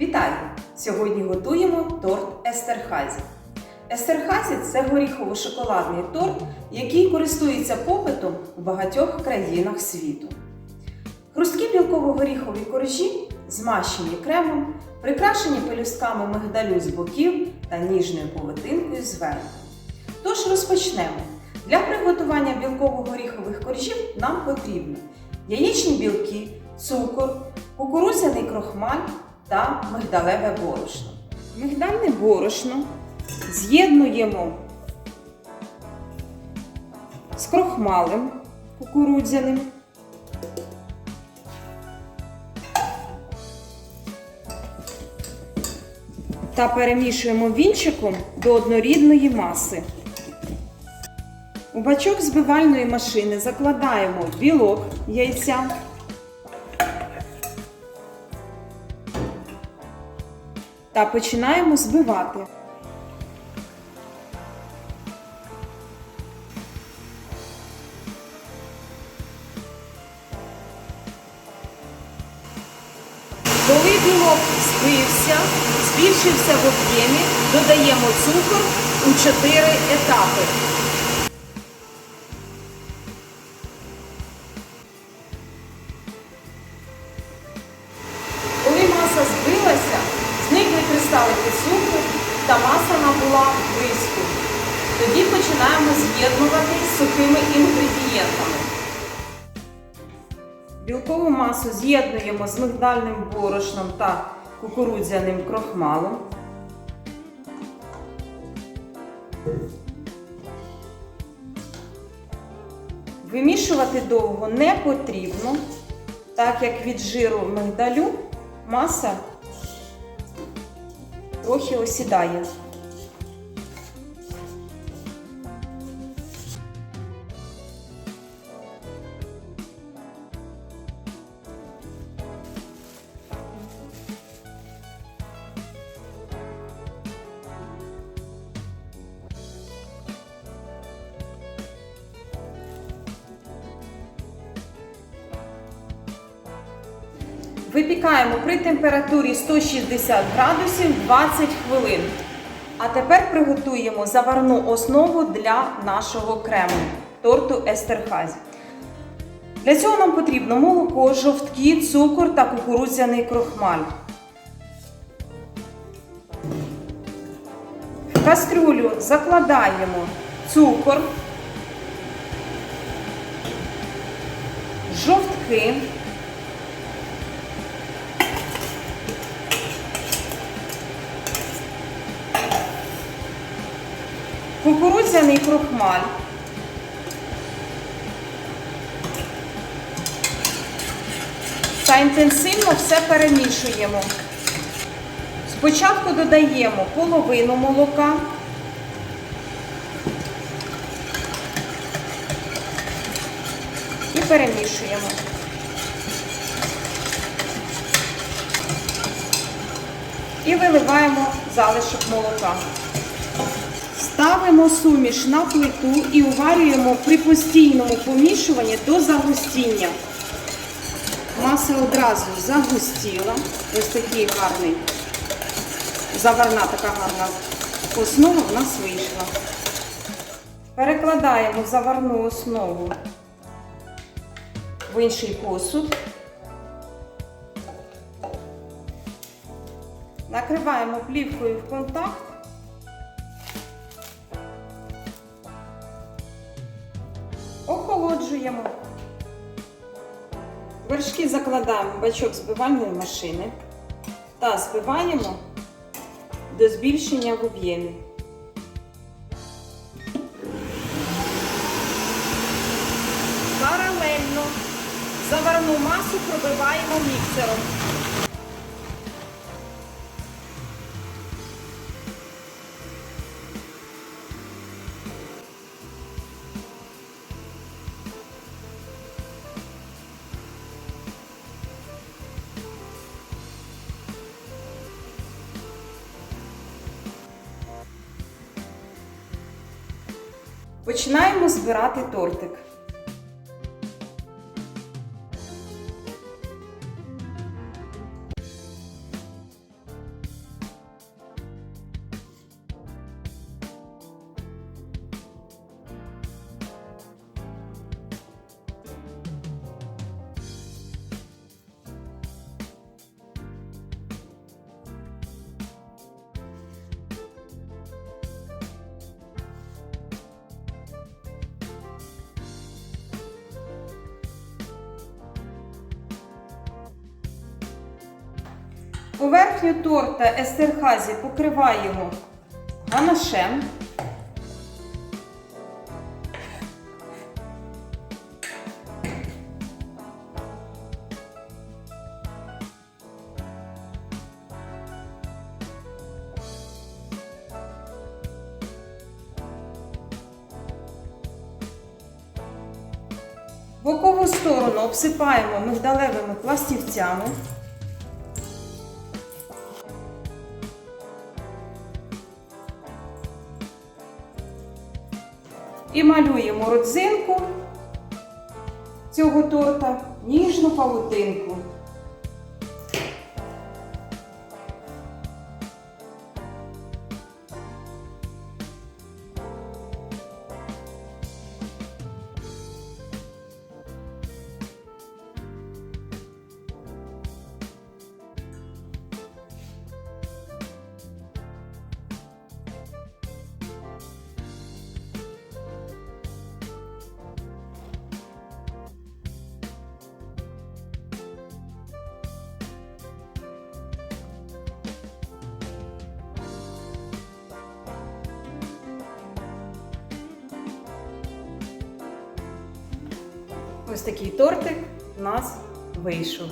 Вітаю! Сьогодні готуємо торт Естерхазі. Естерхазі це горіхово-шоколадний торт, який користується попитом у багатьох країнах світу. Хрусткі білково-горіхові коржі, змащені кремом, прикрашені пелюстками мигдалю з боків та ніжною повитинкою зверху. Тож розпочнемо. Для приготування білково-горіхових коржів нам потрібно яєчні білки, цукор, кукурудзяний крохмаль та мигдалеве борошно. Мигдальне борошно з'єднуємо з крохмалем кукурудзяним. Та перемішуємо вінчиком до однорідної маси. У бачок збивальної машини закладаємо білок яйця. Та починаємо збивати. Коли білок збився, збільшився в об'ємі, додаємо цукор у 4 етапи. Маса набула блиску. Тоді починаємо з'єднувати з сухими інгредієнтами. Білкову масу з'єднуємо з мигдальним борошном та кукурудзяним крохмалом. Вимішувати довго не потрібно, так як від жиру мигдалю маса трохи осідає. Випікаємо при температурі 160 градусів 20 хвилин. А тепер приготуємо заварну основу для нашого крему торту Естерхазі. Для цього нам потрібно молоко, жовтки, цукор та кукурудзяний крохмаль. В кастрюлю закладаємо цукор, жовтки. Кукурудзяний крохмаль. Та інтенсивно все перемішуємо. Спочатку додаємо половину молока. І перемішуємо. І виливаємо залишок молока. Ставимо суміш на плиту і уварюємо при постійному помішуванні до загустіння. Маса одразу загустіла. Ось такий гарний, заварна така гарна основа в нас вийшла. Перекладаємо заварну основу в інший посуд. Накриваємо плівкою в контакт. Охолоджуємо. Вершки закладаємо в бачок збивальної машини та збиваємо до збільшення в об'ємі. Паралельно заварну масу пробиваємо міксером. Починаємо збирати тортик. Поверхню торта Естерхазі покриваємо ганашем. Бокову сторону обсипаємо мигдалевими пластівцями. І малюємо родзинку цього торта, ніжну павутинку. Ось такий тортик у нас вийшов.